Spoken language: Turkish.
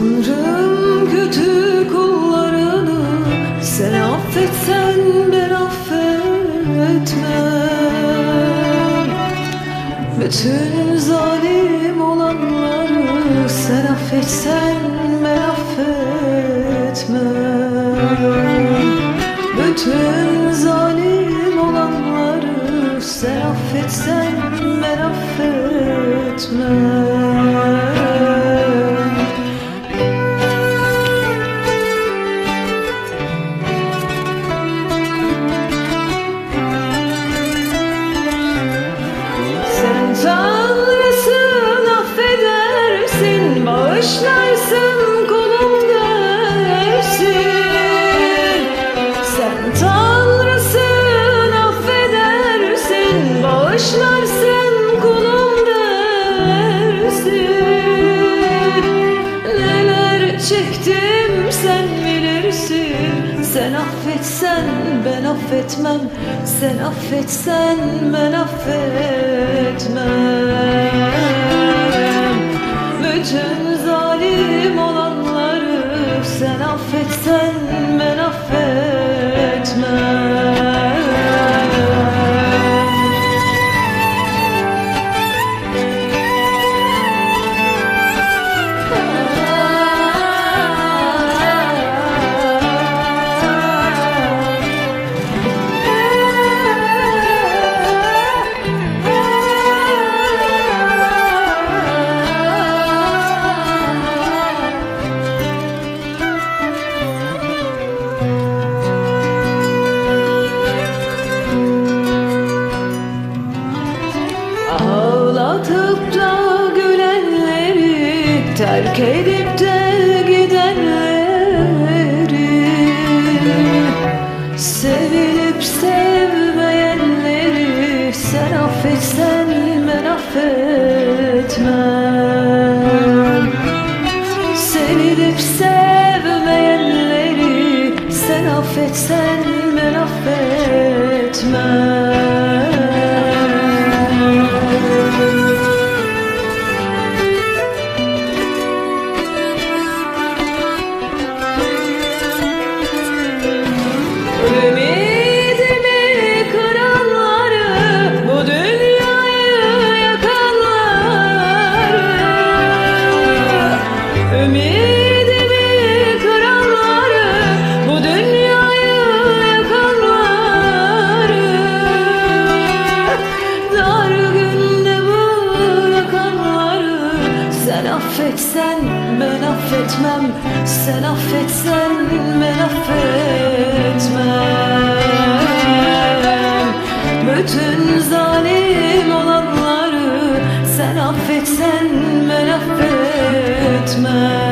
Tanrım kötü kullarını sen affetsen ben affetmem. Bütün zalim olanları sen affetsen ben affetmem. Bütün zalim olanları sen affetsen ben affetmem. Bağışlarsın kulum dersin Neler çektim sen bilirsin. Sen affetsen ben affetmem. Sen affetsen ben affetmem. Bütün zalim olanları Sen affetsen ben affetmem Terk edip de gidenleri Sevilip affetsen ben affetmem. Sen affetsen ben affetmem. Bütün zalim olanları Sen affetsen ben affetmem